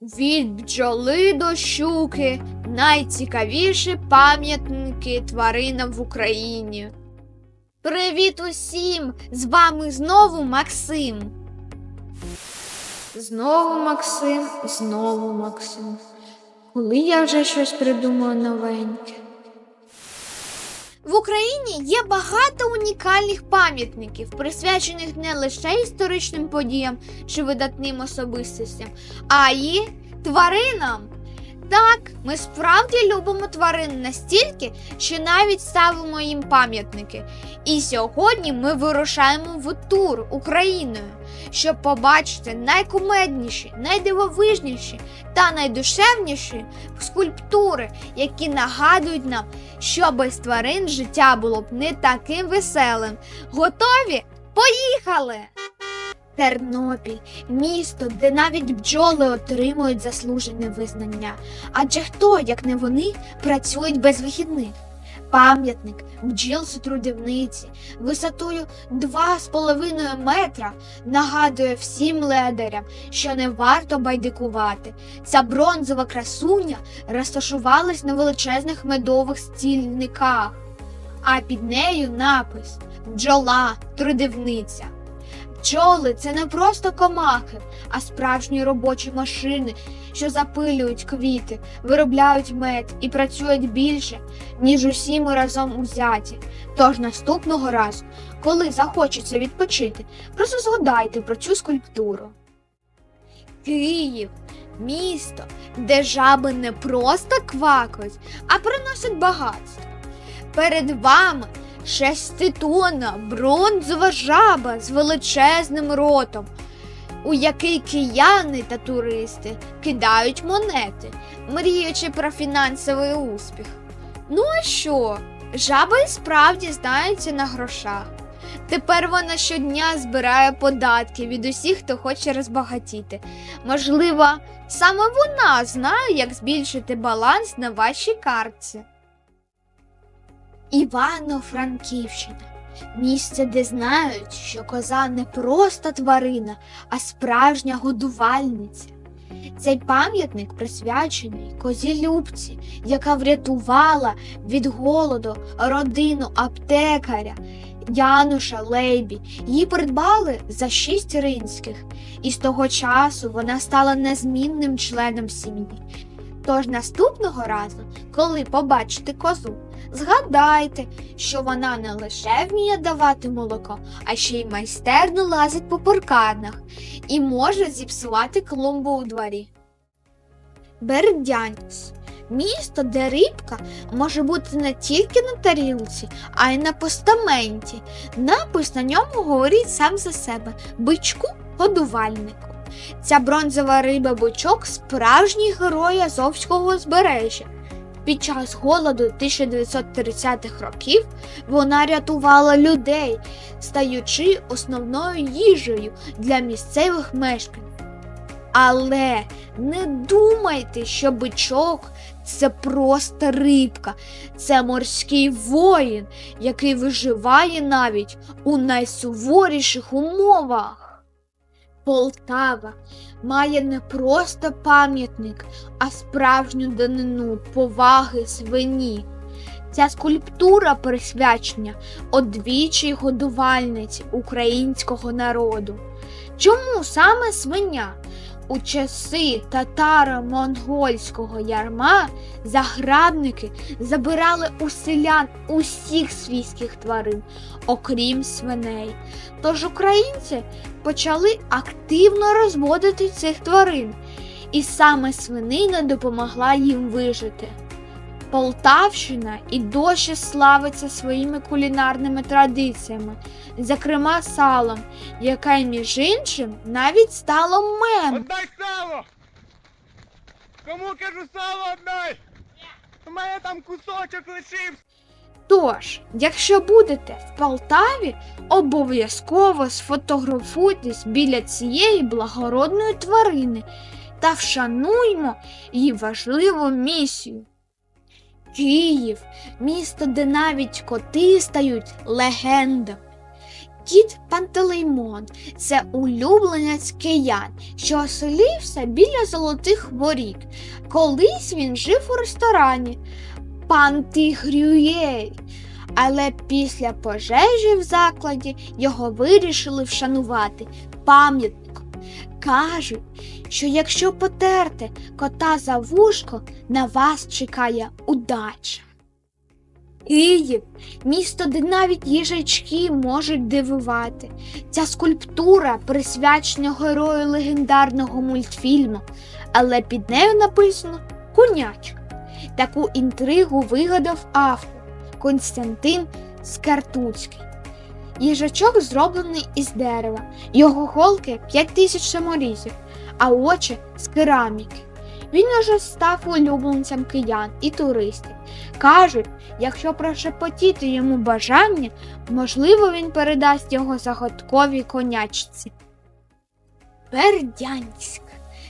Від бджоли до щуки найцікавіші пам'ятники тваринам в Україні. Привіт усім! З вами знову Максим. Знову Максим, знову Максим. Коли я вже щось придумаю новеньке. В Україні є багато унікальних пам'ятників, присвячених не лише історичним подіям чи видатним особистостям, а й тваринам. Так, ми справді любимо тварин настільки, що навіть ставимо їм пам'ятники. І сьогодні ми вирушаємо в тур Україною, щоб побачити найкумедніші, найдивовижніші та найдушевніші скульптури, які нагадують нам, що без тварин життя було б не таким веселим. Готові? Поїхали! Тернопіль місто, де навіть бджоли отримують заслужене визнання. Адже хто, як не вони, працюють без вихідних? Пам'ятник бджіл сутрудівниці висотою 2,5 метра нагадує всім ледарям, що не варто байдикувати. Ця бронзова красуня розташувалась на величезних медових стільниках, а під нею напис Бджола трудівниця. Бджоли це не просто комахи, а справжні робочі машини, що запилюють квіти, виробляють мед і працюють більше, ніж усі ми разом узяті. Тож наступного разу, коли захочеться відпочити, просто згадайте про цю скульптуру. Київ місто, де жаби не просто квакають, а приносять багатство. Перед вами шеститонна бронзова жаба з величезним ротом, у який кияни та туристи кидають монети, мріючи про фінансовий успіх. Ну а що? Жаба і справді знається на грошах. Тепер вона щодня збирає податки від усіх, хто хоче розбагатіти. Можливо, саме вона знає, як збільшити баланс на вашій картці. Івано-Франківщина місце, де знають, що коза не просто тварина, а справжня годувальниця. Цей пам'ятник присвячений козі Любці, яка врятувала від голоду родину аптекаря Януша Лейбі. Її придбали за шість ринських, і з того часу вона стала незмінним членом сім'ї. Тож наступного разу, коли побачите козу, Згадайте, що вона не лише вміє давати молоко, а ще й майстерно лазить по парканах і може зіпсувати клумбу у дворі. Бердянськ місто, де рибка може бути не тільки на тарілці, а й на постаменті. Напис на ньому говорить сам за себе бичку годувальнику. Ця бронзова риба бичок справжній герой Азовського узбережжя. Під час голоду 1930-х років вона рятувала людей, стаючи основною їжею для місцевих мешканців. Але не думайте, що бичок це просто рибка, це морський воїн, який виживає навіть у найсуворіших умовах. Полтава має не просто пам'ятник, а справжню данину поваги свині. Ця скульптура присвячення одвічій годувальниці українського народу. Чому саме свиня? У часи татаро-монгольського ярма заграбники забирали у селян усіх свійських тварин, окрім свиней. Тож українці почали активно розводити цих тварин, і саме свинина допомогла їм вижити. Полтавщина і досі славиться своїми кулінарними традиціями, зокрема салом, яке, між іншим, навіть стало мемом. Отдай сало! Кому кажу сало отдай? У мене там кусочок лишився. Тож, якщо будете в Полтаві, обов'язково сфотографуйтесь біля цієї благородної тварини та вшануймо її важливу місію. Київ місто, де навіть коти стають легендами. Кіт Пантелеймон це улюбленець киян, що оселився біля золотих воріт. Колись він жив у ресторані Пантигрюєй, але після пожежі в закладі його вирішили вшанувати пам'ятником. Кажуть, що якщо потерти кота за вушко, на вас чекає удача. Київ місто, де навіть їжачки можуть дивувати. Ця скульптура присвячена герою легендарного мультфільму, але під нею написано конячка. Таку інтригу вигадав автор Константин Скартуцький. Їжачок зроблений із дерева, його голки 5 тисяч саморізів, а очі з кераміки. Він уже став улюбленцем киян і туристів. Кажуть, якщо прошепотіти йому бажання, можливо, він передасть його загадковій конячці. Бердянськ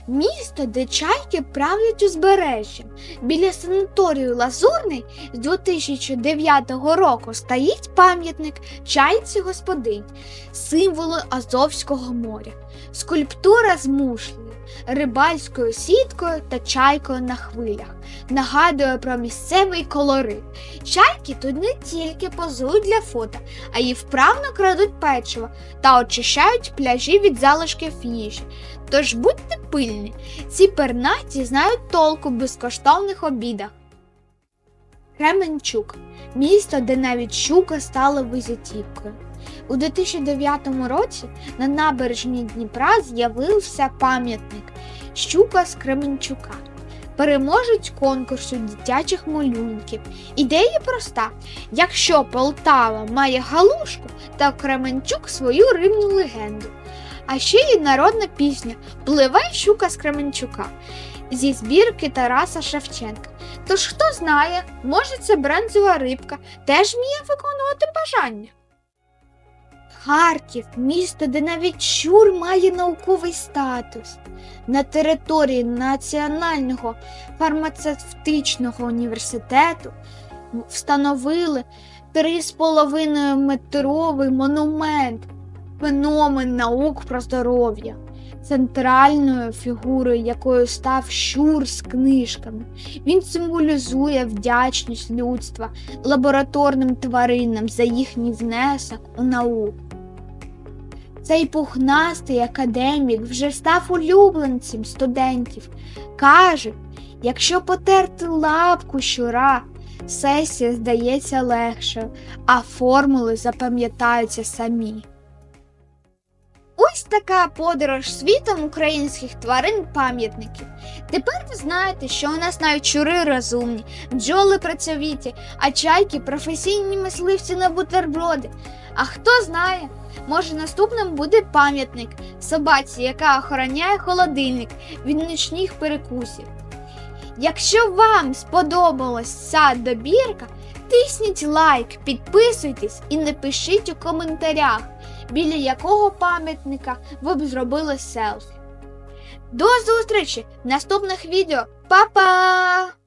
місто, де чайки правлять узбережжям. Біля санаторію Лазурний з 2009 року стоїть пам'ятник чайці господинь, символу Азовського моря, скульптура з мушлею, рибальською сіткою та чайкою на хвилях. Нагадує про місцевий колорит. Чайки тут не тільки позують для фото, а й вправно крадуть печиво та очищають пляжі від залишків їжі. Тож будьте пильні, ці пернаті знають толку в безкоштовних обідах. Кременчук місто, де навіть щука стала визитівкою. У 2009 році на набережні Дніпра з'явився пам'ятник Щука з Кременчука. Переможець конкурсу дитячих малюнків. Ідея проста: якщо Полтава має галушку, то Кременчук свою рибну легенду. А ще є народна пісня Пливе щука з Кременчука зі збірки Тараса Шевченка. Тож хто знає, може це брендзова рибка теж вміє виконувати бажання. Харків місто, де навіть щур має науковий статус. На території Національного фармацевтичного університету встановили 3,5 метровий монумент феномен наук про здоров'я, центральною фігурою якою став щур з книжками. Він символізує вдячність людства лабораторним тваринам за їхній внесок у науку. Цей пухнастий академік вже став улюбленцем студентів. Каже, якщо потерти лапку щура, сесія здається легше, а формули запам'ятаються самі. Ось така подорож світом українських тварин пам'ятників. Тепер ви знаєте, що у нас навіть щури розумні, бджоли працьовіті, а чайки професійні мисливці на бутерброди. А хто знає, може наступним буде пам'ятник собаці, яка охороняє холодильник від нічних перекусів. Якщо вам сподобалась ця добірка, тисніть лайк, підписуйтесь і напишіть у коментарях, біля якого пам'ятника ви б зробили селфі. До зустрічі в наступних відео. Па-па!